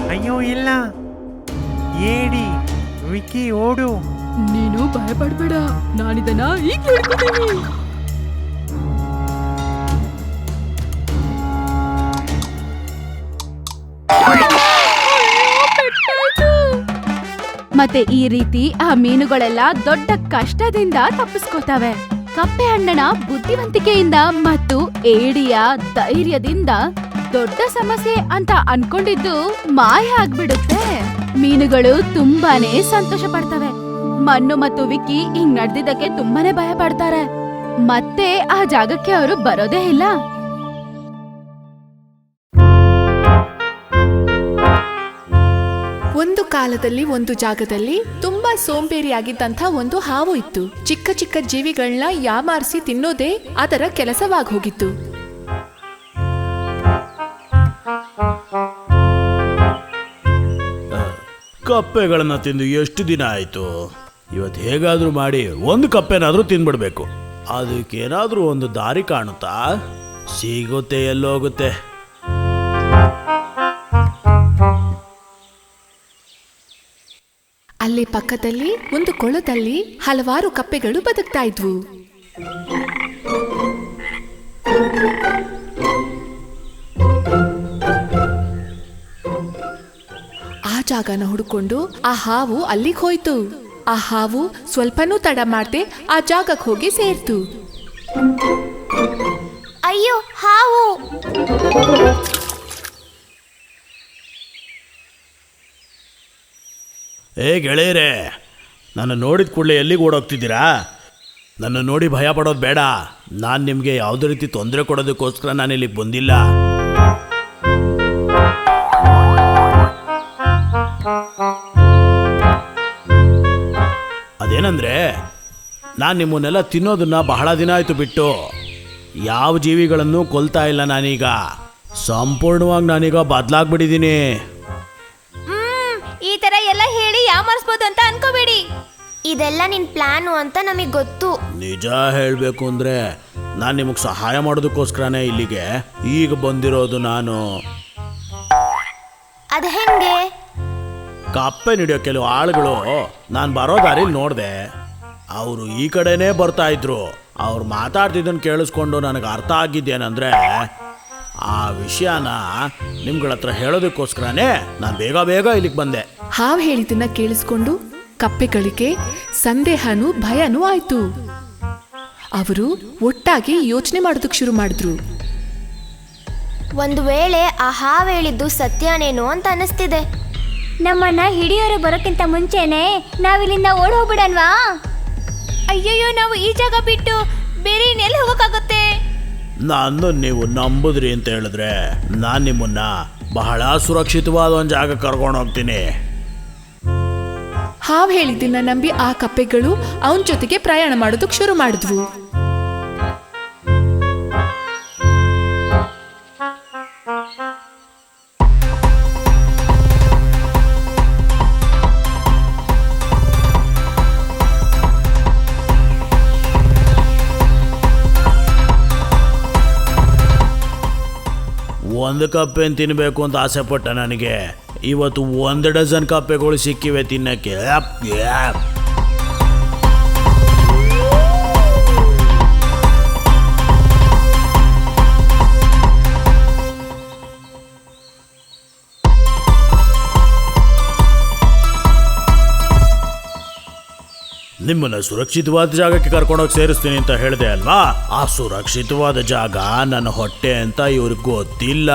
ಅಯ್ಯೋ ಇಲ್ಲ. ಏಡಿ ವಿಕಿ ಓಡು. ನೀನು ಭಯಪಡ್ಬೇಡ. ನಾನಿದನ್ನ ಈಗ ಹಿಡ್ಕೊತೀನಿ. ಮತ್ತೆ ಈ ರೀತಿ ಆ ಮೀನುಗಳೆಲ್ಲ ದೊಡ್ಡ ಕಷ್ಟದಿಂದ ತಪ್ಪಿಸ್ಕೋತವೆ. ಕಪ್ಪೆ ಹಣ್ಣನ ಬುದ್ಧಿವಂತಿಕೆಯಿಂದ ಮತ್ತು ಏಡಿಯ ಧೈರ್ಯದಿಂದ ದೊಡ್ಡ ಸಮಸ್ಯೆ ಅಂತ ಅನ್ಕೊಂಡಿದ್ದು ಮಾಯ ಆಗ್ಬಿಡುತ್ತೆ. ಮೀನುಗಳು ತುಂಬಾನೇ ಸಂತೋಷ ಪಡ್ತವೆ. ಮಣ್ಣು ಮತ್ತು ವಿಕ್ಕಿ ಹಿಂಗ್ ನಡೆದಿದ್ದಕ್ಕೆ ತುಂಬಾನೇ ಭಯ ಪಡ್ತಾರೆ. ಮತ್ತೆ ಆ ಜಾಗಕ್ಕೆ ಅವರು ಬರೋದೇ ಇಲ್ಲ. ಕಾಲದಲ್ಲಿ ಒಂದು ಜಾಗದಲ್ಲಿ ತುಂಬಾ ಸೋಂಬೇರಿಯಾಗಿದ್ದಂಥ ಒಂದು ಹಾವು ಇತ್ತು. ಚಿಕ್ಕ ಚಿಕ್ಕ ಜೀವಿಗಳನ್ನ ಯಾಮಾರಿಸಿ ತಿನ್ನೋದೇ ಅದರ ಕೆಲಸವಾಗಿ ಹೋಗಿತ್ತು ಕಪ್ಪೆಗಳನ್ನ ತಿಂದು ಎಷ್ಟು ದಿನ ಆಯ್ತು? ಇವತ್ತು ಹೇಗಾದ್ರೂ ಮಾಡಿ ಒಂದು ಕಪ್ಪೆನಾದ್ರೂ ತಿನ್ಬಿಡ್ಬೇಕು. ಅದಕ್ಕೇನಾದ್ರೂ ಒಂದು ದಾರಿ ಕಾಣುತ್ತಾ? ಸಿಗುತ್ತೆ ಎಲ್ಲೋಗುತ್ತೆ. ಅಲ್ಲಿ ಪಕ್ಕದಲ್ಲಿ, ಒಂದು ಕೊಳದಲ್ಲಿ ಹಲವಾರು ಕಪ್ಪೆಗಳು ಬದುಕ್ತಾ ಇದ್ವು. ಆ ಜಾಗನ ಹುಡುಕೊಂಡು ಆ ಹಾವು ಅಲ್ಲಿಗೆ ಹೋಯ್ತು. ಆ ಹಾವು ಸ್ವಲ್ಪನೂ ತಡ ಮಾಡದೆ ಆ ಜಾಗಕ್ಕೆ ಹೋಗಿ ಸೇರ್ತು. ಅಯ್ಯೋ, ಹಾವು! ಏ ಗೆಳೆಯರೇ, ನನ್ನ ನೋಡಿದ ಕೂಡಲೇ ಎಲ್ಲಿಗೆ ಓಡೋಗ್ತಿದ್ದೀರಾ? ನನ್ನ ನೋಡಿ ಭಯ ಪಡೋದು ಬೇಡ. ನಾನು ನಿಮಗೆ ಯಾವುದೇ ರೀತಿ ತೊಂದರೆ ಕೊಡೋದಕ್ಕೋಸ್ಕರ ನಾನು ಇಲ್ಲಿಗೆ ಬಂದಿಲ್ಲ. ಅದೇನಂದರೆ, ನಾನು ನಿಮ್ಮನ್ನೆಲ್ಲ ತಿನ್ನೋದನ್ನ ಬಹಳ ದಿನ ಆಯಿತು ಬಿಟ್ಟು ಯಾವ ಜೀವಿಗಳನ್ನು ಕೊಲ್ತಾ ಇಲ್ಲ ನಾನೀಗ. ಸಂಪೂರ್ಣವಾಗಿ ನಾನೀಗ ಬದಲಾಗ್ಬಿಟ್ಟಿದ್ದೀನಿ. ಇದೆಲ್ಲ ನಿನ್ ಪ್ಲಾನು ಅಂತ ನಮಗ್ ಗೊತ್ತು. ನಿಜ ಹೇಳಬೇಕು ಅಂದರೆ ನಾನು ನಿಮಗೆ ಸಹಾಯ ಮಾಡೋದಕ್ಕೋಸ್ಕರನೇ ಇಲ್ಲಿಗೆ ಈಗ ಬಂದಿರೋದು ನಾನು. ಅದ್ ಹೆಂಗೆ? ಕಪ್ಪೆ ಹಿಡಿಯೋ ಕೆಲವು ಆಳುಗಳು ನಾನು ಬರೋ ದಾರಿ ನೋಡಿದೆ. ಅವರು ಈ ಕಡೆನೇ ಬರ್ತಾ ಇದ್ರು. ಅವ್ರು ಮಾತಾಡ್ತಿದ್ದನ್ನು ಕೇಳಿಸ್ಕೊಂಡು ನನಗೆ ಅರ್ಥ ಆಗಿದ್ದೇನೆಂದ್ರೆ ಆ ವಿಷಯನ ನಿಮ್ಗಳ ಹತ್ರ ಹೇಳೋದಕ್ಕೋಸ್ಕರನೇ ನಾನು ಬೇಗ ಬೇಗ ಇಲ್ಲಿಗೆ ಬಂದೆ. ಹಾವು ಹೇಳಿದ್ದನ್ನ ಕೇಳಿಸ್ಕೊಂಡು ಕಪ್ಪೆಗಳಿಗೆ ಸಂದೇಹನೂ ಭಯನೂ ಆಯ್ತು. ಅವರು ಒಟ್ಟಾಗಿ ಯೋಚನೆ ಮಾಡೋದಕ್ಕೆ ಶುರು ಮಾಡಿದ್ರು. ಒಂದು ವೇಳೆ ಆ ಹಾವೇಳಿದ್ದು ಹೇಳಿದ್ದು ಸತ್ಯನೇನೋ ಅಂತ ಅನಿಸ್ತಿದೆ ನಮ್ಮನ್ನ ಹಿಡಿಯೋರು ಬರೋಕ್ಕಿಂತ ಮುಂಚೆನೆ ನಾವಿಲ್ಲಿಂದ ಓಡ್ ಹೋಗ್ಬಿಡನ್ವಾ ಅಯ್ಯಯ್ಯೋ ನಾವು ಈ ಜಾಗ ಬಿಟ್ಟು ಬೇರೆ ಇನ್ನೆಲ್ಲಿ ಹೋಗಕ್ಕಾಗುತ್ತೆ? ನಾನು ನೀವು ನಂಬುದ್ರಿ ಅಂತ ಹೇಳಿದ್ರೆ ನಾನು ನಿಮ್ಮನ್ನ ಬಹಳ ಸುರಕ್ಷಿತವಾದ ಒಂದು ಜಾಗ ಕರ್ಕೊಂಡು ಹೋಗ್ತೀನಿ. ಹಾವು ಹೇಳಿದ್ದನ್ನ ನಂಬಿ ಆ ಕಪ್ಪೆಗಳು ಅವನ ಜೊತೆಗೆ ಪ್ರಯಾಣ ಮಾಡೋದಕ್ಕೆ ಶುರು ಮಾಡಿದ್ವು. ಒಂದು ಕಪ್ಪೆನ್ ತಿನ್ನಬೇಕು ಅಂತ ಆಸೆ ಪಟ್ಟ ನನಗೆ. ಇವತ್ತು ಒಂದು ಡಜನ್ ಕಪ್ಪೆಗಳು ಸಿಕ್ಕಿವೆ ತಿನ್ನಕ್ಕೆ. ನಿಮ್ಮನ್ನ ಸುರಕ್ಷಿತವಾದ ಜಾಗಕ್ಕೆ ಕರ್ಕೊಂಡೋಗಿ ಸೇರಿಸ್ತೀನಿ ಅಂತ ಹೇಳಿದೆ ಅಲ್ವಾ? ಆ ಸುರಕ್ಷಿತವಾದ ಜಾಗ ನನ್ನ ಹೊಟ್ಟೆ ಅಂತ ಇವ್ರಿಗೆ ಗೊತ್ತಿಲ್ಲ.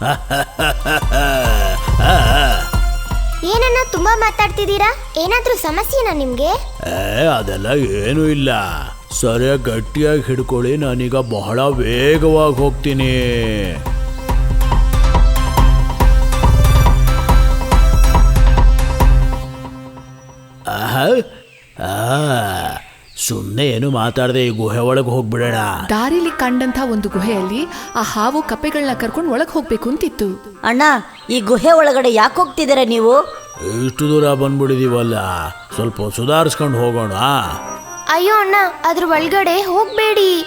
ಏನನ್ನ ತುಂಬಾ ಮಾತಾಡ್ತಿದ್ದೀರಾ? ಏನಾದ್ರೂ ಸಮಸ್ಯೆನಾ ನಿಮ್ಗೆ? ಏ ಅದೆಲ್ಲ ಏನೂ ಇಲ್ಲ. ಸರಿಯಾಗಿ ಗಟ್ಟಿಯಾಗಿ ಹಿಡ್ಕೊಳ್ಳಿ ನಾನೀಗ ಬಹಳ ವೇಗವಾಗಿ ಹೋಗ್ತೀನಿ. ಸುಮ್ಮನೆ ಏನು ಮಾತಾಡದೆ ಈ ಗುಹೆ ಒಳಗೆ ಹೋಗ್ಬಿಡೋಣ. ದಾರಿಲಿ ಕಂಡಂತ ಒಂದು ಗುಹೆಯಲ್ಲಿ ಆ ಹಾವು ಕಪ್ಪೆಗಳನ್ನ ಕರ್ಕೊಂಡು ಒಳಗೆ ಹೋಗ್ಬೇಕು ಅಂತಿತ್ತು. ಅಣ್ಣ ಈ ಗುಹೆ ಒಳಗಡೆ ಯಾಕೆ ಹೋಗ್ತಿದ್ದೀರಾ ನೀವು? ಇಷ್ಟು ದೂರ ಬಂದ್ಬಿಡಿದೀವಲ್ಲ ಸ್ವಲ್ಪ ಸುಧಾರಿಸ್ಕೊಂಡು ಹೋಗೋಣ. ಅಯ್ಯೋ ಅಣ್ಣ ಅದ್ರ ಒಳಗಡೆ ಹೋಗ್ಬೇಡಿ.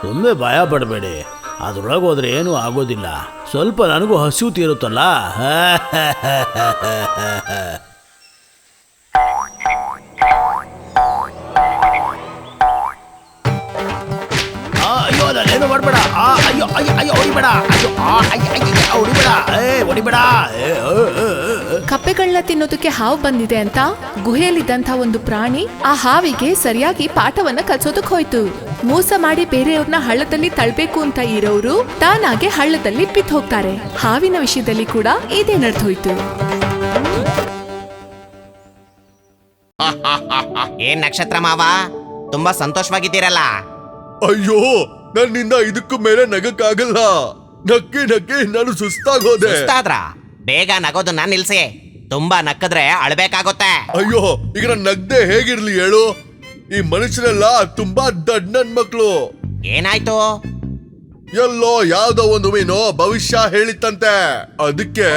ಸುಮ್ಮನೆ ಭಯ ಪಡಬೇಡಿ. ಅದ್ರೊಳಗೆ ಹೋದ್ರೆ ಏನೂ ಆಗೋದಿಲ್ಲ. ಸ್ವಲ್ಪ ನನಗೂ ಹಸಿವು ತೀರುತ್ತಲ್ಲ. ನಾನೇನು ಆ ಅಯ್ಯೋ ಅಯ್ಯೋ ಅಯ್ಯೋ ಹೊಡಿಬೇಡ ಅಯ್ಯೋ ಆ ಅಯ್ಯೋ ಅಯ್ಯ ಅಯ್ಯೋ, ಹೊಡಿಬೇಡ ಏ ಹೊಡಿಬೇಡ ಏ, ಏ, ಏ, ಏ, ಏ. ಕಪ್ಪೆಗಳನ್ನ ತಿನ್ನೋದಕ್ಕೆ ಹಾವು ಬಂದಿದೆ ಅಂತ? ಗುಹೆಯಲ್ಲಿದ್ದಂಥ ಒಂದು ಪ್ರಾಣಿ ಆ ಹಾವಿಗೆ ಸರಿಯಾಗಿ ಪಾಠವನ್ನ ಕಲ್ಸೋದಕ್ ಹೋಯ್ತು. ಮೋಸ ಮಾಡಿ ಬೇರೆಯವ್ರನ್ನ ಹಳ್ಳದಲ್ಲಿ ತಳ್ಬೇಕು ಅಂತ ಇರೋರು ತಾನಾಗೆ ಹಳ್ಳದಲ್ಲಿ ಬಿತ್ ಹೋಗ್ತಾರೆ. ಹಾವಿನ ವಿಷಯದಲ್ಲಿ ಕೂಡ ಇದೇ ನಡೆದೋಯ್ತು. ಏನ್ ನಕ್ಷತ್ರ ಮಾವ? ತುಂಬಾ ಸಂತೋಷವಾಗಿದ್ದೀರಲ್ಲ. ಅಯ್ಯೋ ನನ್ನಿಂದ ಇದಕ್ಕೂ ಮೇಲೆ ನಗಕ್ಕಾಗಲ್ಲ. ನಕ್ಕಿ ನಕ್ಕಿ ನಾನು ಸುಸ್ತಾಗೋದೆ. ಬೇಗ ಬೇಗ ನಗೋದನ್ನ ನಿಲ್ಸಿ. ತುಂಬಾ ನಕ್ಕದ್ರೆ ಅಳ್ಬೇಕಾಗುತ್ತೆ. ಅಯ್ಯೋ ಈಗ ನಾನು ನಗ್ದೆ ಹೇಗಿರ್ಲಿ ಹೇಳು? ಈ ಮನುಷ್ಯರೆಲ್ಲ ತುಂಬಾ ದಡ್ ನನ್ ಮಕ್ಳು. ಏನಾಯ್ತು? ಎಲ್ಲೋ ಯಾವ್ದೋ ಒಂದು ಮೀನು ಭವಿಷ್ಯ ಹೇಳಿತ್ತಂತೆ. ಅದಕ್ಕೆ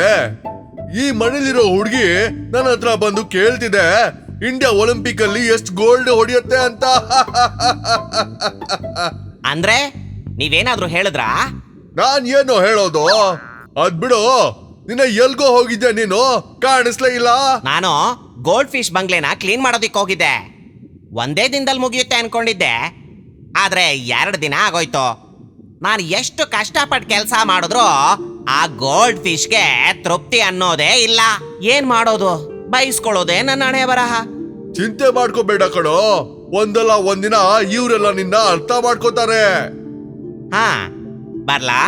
ಈ ಮನೇಲಿರೋ ಹುಡುಗಿ ನನ್ನ ಹತ್ರ ಬಂದು ಕೇಳ್ತಿದೆ ಇಂಡಿಯಾ ಒಲಿಂಪಿಕ್ ಅಲ್ಲಿ ಎಷ್ಟು ಗೋಲ್ಡ್ ಹೊಡೆಯುತ್ತೆ ಅಂತ? ಅಂದ್ರೆ ನೀವೇನಾದ್ರೂ ಹೇಳಿದ್ರಾ? ನಾನ್ ಏನು ಹೇಳೋದು? ಅದ್ ಬಿಡು. ನಿನ್ನ ಎಲ್ಗೋ ಹೋಗಿದ್ದೆ ನೀನು. ಕಾಣಿಸ್ಲೇ ಇಲ್ಲ. ನಾನು ಗೋಲ್ಡ್ ಫಿಶ್ ಬಂಗ್ಲೆನ ಕ್ಲೀನ್ ಮಾಡೋದಿಕ್ ಹೋಗಿದ್ದೆ. ಒಂದೇ ದಿನದಲ್ಲಿ ಮುಗಿಯುತ್ತೆ ಅನ್ಕೊಂಡಿದ್ದೆ. ಆದ್ರೆ ಎರಡು ದಿನ ಆಗೋಯ್ತು. ನಾನು ಎಷ್ಟು ಕಷ್ಟಪಟ್ಟು ಕೆಲಸ ಮಾಡಿದ್ರು ಆ ಗೋಲ್ಡ್ ಫಿಶ್ಗೆ ತೃಪ್ತಿ ಅನ್ನೋದೇ ಇಲ್ಲ. ಏನ್ ಮಾಡೋದು? ಬಯಸ್ಕೊಳ್ಳೋದೇ ನನ್ನ ಹಣೆ ಬರಹ ಚಿಂತೆ ಮಾಡ್ಕೋಬೇಡ ಕಣೋ. ಒಂದಲ್ಲ ಒಂದಿನ ಇವರೆಲ್ಲ ನಿನ್ನ ಅರ್ಥ ಮಾಡ್ಕೋತಾರೆ. ಹಾ ಬರ್ಲಾ?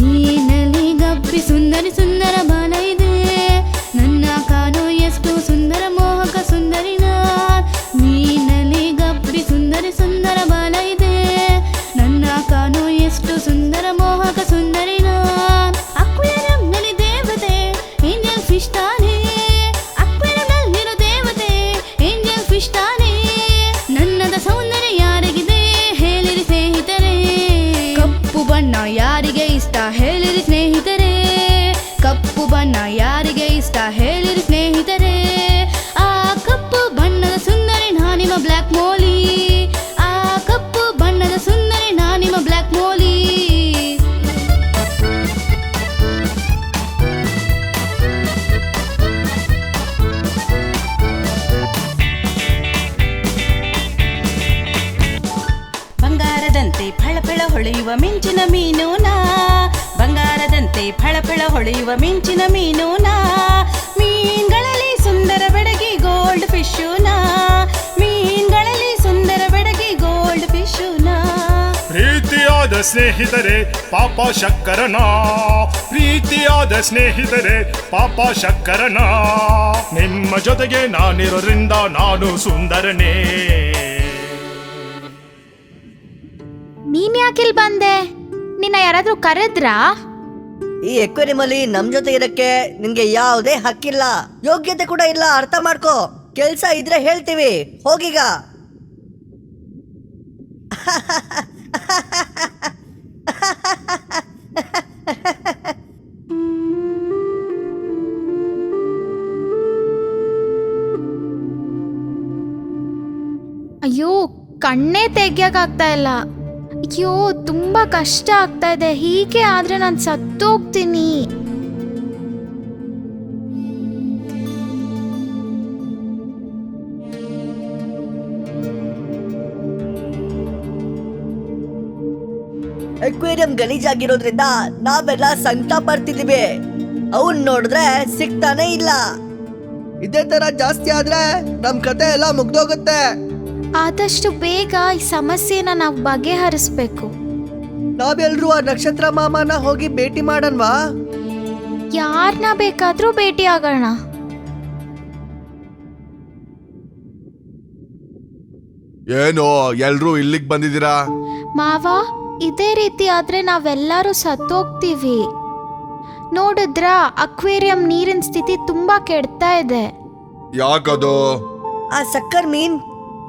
ನೀನಲ್ಲಿ ಗಪ್ಪಿ ಸುಂದರಿ ಸುಂದರ ಮಿಂಚಿನ ಮೀನು ನಾ ಬಂಗಾರದಂತೆ ಫಳಫಳ ಹೊಳೆಯುವ ಮಿಂಚಿನ ಮೀನು ನಾ ಮೀನ್ಗಳಲ್ಲಿ ಸುಂದರ ಬೆಡಗಿ ಗೋಲ್ಡ್ ಫಿಶು ನಾ ಮೀನ್ಗಳಲ್ಲಿ ಸುಂದರ ಬೆಡಗಿ ಗೋಲ್ಡ್ ಫಿಶು ನಾ ಪ್ರೀತಿಯಾದ ಸ್ನೇಹಿತರೆ, ಪಾಪ ಶಕ್ಕರನ ಪ್ರೀತಿಯಾದ ಸ್ನೇಹಿತರೆ, ಪಾಪ ಶಕ್ಕರನ ನಿಮ್ಮ ಜೊತೆಗೆ ನಾನಿರೋದ್ರಿಂದ ನಾನು ಸುಂದರನೇ. ನೀನ್ ಯಾಕಿಲ್ ಬಂದೆ? ನಿನ್ನ ಯಾರಾದ್ರೂ ಕರೆದ್ರಾ? ಈ ಎಕ್ವೇರಿಯಂ ಅಲ್ಲಿ ನಮ್ ಜೊತೆ ಇರಕ್ಕೆ ನಿನ್ಗೆ ಯಾವುದೇ ಹಕ್ಕಿಲ್ಲ. ಯೋಗ್ಯತೆ ಕೂಡ ಇಲ್ಲ ಅರ್ಥ ಮಾಡ್ಕೋ. ಕೆಲ್ಸ ಇದ್ರೆ ಹೇಳ್ತೀವಿ. ಹೋಗೀಗ. ಅಯ್ಯೋ ಕಣ್ಣೇ ತೆಗ್ಯಕ್ಕಾಗ್ತಾ ಇಲ್ಲ. ಅಯ್ಯೋ ತುಂಬಾ ಕಷ್ಟ ಆಗ್ತಾ ಇದೆ. ಹೀಗೆ ಆದ್ರೆ ನಾನು ಸತ್ತೋಗ್ತೀನಿ. ಅಕ್ವೇರಿಯಂ ಗಲೀಜಾಗಿರೋದ್ರಿಂದ ನಾವೆಲ್ಲ ಸಂಕಟ ಪಡ್ತಿದೀವಿ. ಅವನ್ ನೋಡಿದ್ರೆ ಸಿಗ್ತಾನೆ ಇಲ್ಲ. ಇದೇ ತರ ಜಾಸ್ತಿ ಆದ್ರೆ ನಮ್ ಕತೆ ಎಲ್ಲ ಮುಗ್ದೋಗುತ್ತೆ. ಆದಷ್ಟು ಬೇಗ ಈ ಸಮಸ್ಯೆನ ನಾವು ಬಗೆಹರಿಸ್ಬೇಕು. ನಾವೆಲ್ಲರೂ ಆ ನಕ್ಷತ್ರ ಮಾಮನ ಹೋಗಿ ಭೇಟಿ ಮಾಡನ್ವಾ ಯಾರನ್ನ ಬೇಕಾದ್ರೂ ಭೇಟಿ ಆಗೋಣ. ಏನು ಎಲ್ರೂ ಇಲ್ಲಿಗೆ ಬಂದಿದ್ದೀರಾ? ಮಾವ ಇದೇ ರೀತಿ ಆದ್ರೆ ನಾವೆಲ್ಲರೂ ಸತ್ತೋಗ್ತೀವಿ. ನೋಡಿದ್ರ ಅಕ್ವೇರಿಯಂ ನೀರಿನ ಸ್ಥಿತಿ ತುಂಬಾ ಕೆಡ್ತಾ ಇದೆ. ಯಾಕದು? ಆ ಸಕ್ಕರ್ ಮೀನ್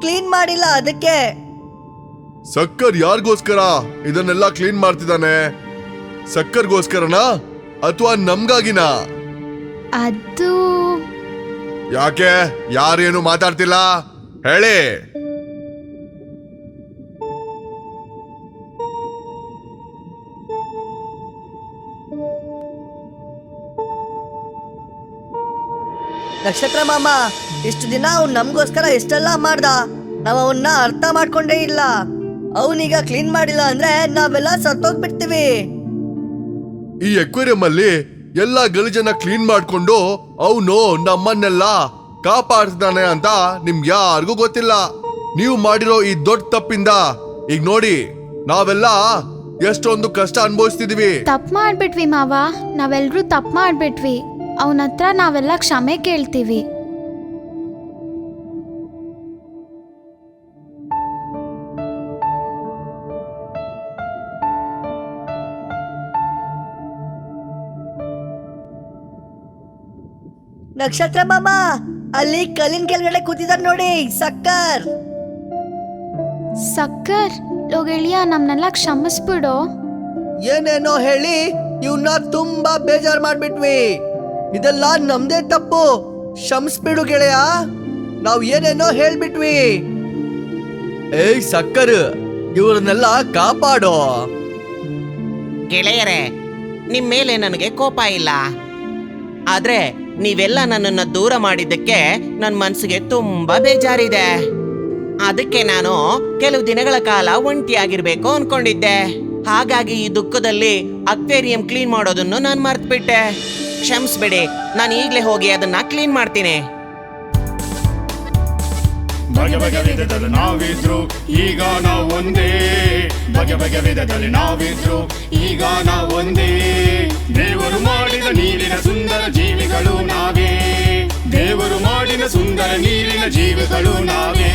ಕ್ಲೀನ್ ಮಾಡಿಲ್ಲ ಅದಕ್ಕೆ. ಸಕ್ಕರ್ ಯಾರಿಗೋಸ್ಕರ ಇದನ್ನೆಲ್ಲ ಕ್ಲೀನ್ ಮಾಡ್ತಿದ್ದಾನೆ? ಸಕ್ಕರ್ಗೋಸ್ಕರನಾ? ಅಥವಾ ನಮ್ಗಾಗಿನಾ? ಅದು ಯಾಕೆ? ಯಾರೇನು ಮಾತಾಡ್ತಿಲ್ಲ? ಹೇಳಿ. ನಕ್ಷತ್ರ ಮಾಮ ಇಷ್ಟು ದಿನ ಅವ್ನು ನಮಗೋಸ್ಕರ ಎಷ್ಟೆಲ್ಲ ಮಾಡ್ದ. ನಾವು ಅವನ್ನ ಅರ್ಥ ಮಾಡ್ಕೊಂಡೇ ಇಲ್ಲ. ಅವನೀಗ ಕ್ಲೀನ್ ಮಾಡಿಲ್ಲ ಅಂದ್ರೆ ನಾವೆಲ್ಲ ಸತ್ತೋಗ್ಬಿಡ್ತೀವಿ. ಈ ಎಕ್ವೇರಿಯಂ ಅಲ್ಲಿ ಎಲ್ಲಾ ಗಲೀಜನ್ನ ಕ್ಲೀನ್ ಮಾಡ್ಕೊಂಡು ಅವನು ನಮ್ಮನ್ನೆಲ್ಲ ಕಾಪಾಡ್ತಾನೆ ಅಂತ ನಿಮ್ಗೆ ಯಾರಿಗೂ ಗೊತ್ತಿಲ್ಲ. ನೀವು ಮಾಡಿರೋ ಈ ದೊಡ್ಡ ತಪ್ಪಿಂದ ಈಗ ನೋಡಿ ನಾವೆಲ್ಲ ಎಷ್ಟೊಂದು ಕಷ್ಟ ಅನುಭವಿಸ್ತಿದೀವಿ. ತಪ್ಪು ಮಾಡ್ಬಿಟ್ವಿ ಮಾವ ನಾವೆಲ್ಲರೂ ತಪ್ಪು ಮಾಡ್ಬಿಟ್ವಿ. ಅವನ ಹತ್ರ ನಾವೆಲ್ಲ ಕ್ಷಮೆ ಕೇಳ್ತೀವಿ. ನಕ್ಷತ್ರ ಬಾಬಾ ಅಲ್ಲಿ ಕಲ್ಲಿನ ಕೆಳಗಡೆ ಕೂತಿದಾರ ನೋಡಿ ಸಕ್ಕರ್. ಸಕ್ಕರ್ ಲೋ ಗೆಳೆಯ ನಮ್ನೆಲ್ಲ ಕ್ಷಮಿಸ್ಬಿಡು. ಏನೇನೋ ಹೇಳಿ ಇವ್ನ ತುಂಬಾ ಬೇಜಾರ್ ಮಾಡ್ಬಿಟ್ವಿ. ಇದೆಲ್ಲ ನಮ್ದೇ ತಪ್ಪು. ಕ್ಷಮಿಸ್ಬಿಡು ಗೆಳೆಯ, ನಾವ್ ಏನೇನೋ ಹೇಳ್ಬಿಟ್ವಿ. ಏಯ್ ಸಕ್ಕರ್, ಇವ್ರನ್ನೆಲ್ಲ ಕಾಪಾಡೋ. ಗೆಳೆಯರೇ ನಿಮ್ಮ ಮೇಲೆ ನನಗೆ ಕೋಪ ಇಲ್ಲ. ಆದ್ರೆ ನೀವೆಲ್ಲ ನನ್ನನ್ನು ದೂರ ಮಾಡಿದ್ದಕ್ಕೆ ನನ್ನ ಮನಸ್ಸಿಗೆ ತುಂಬಾ ಬೇಜಾರಿದೆ. ಅದಕ್ಕೆ ನಾನು ಕೆಲವು ದಿನಗಳ ಕಾಲ ಒಂಟಿಯಾಗಿರ್ಬೇಕು ಅನ್ಕೊಂಡಿದ್ದೆ. ಹಾಗಾಗಿ ಈ ದುಃಖದಲ್ಲಿ ಅಕ್ವೇರಿಯಂ ಕ್ಲೀನ್ ಮಾಡೋದನ್ನು ನಾನು ಮರ್ತ್ಬಿಟ್ಟೆ. ಕ್ಷಮಿಸ್ಬಿಡಿ, ನಾನು ಈಗಲೇ ಹೋಗಿ ಅದನ್ನ ಕ್ಲೀನ್ ಮಾಡ್ತೀನಿ. ಬಗೆ ಬಗೆ ವಿಧದಲ್ಲಿ ನಾವಿದ್ರು, ಈಗ ನಾವು ಒಂದೇ. ಬಗೆ ಬಗೆ ವಿಧದಲ್ಲಿ ನಾವಿದ್ರು, ಈಗ ನಾವು ಒಂದೇ. ದೇವರು ಮಾಡಿದ ನೀರಿನ ಸುಂದರ ಜೀವಿಗಳು ನಾವೇ. ದೇವರು ಮಾಡಿದ ಸುಂದರ ನೀರಿನ ಜೀವಿಗಳು ನಾವೇ.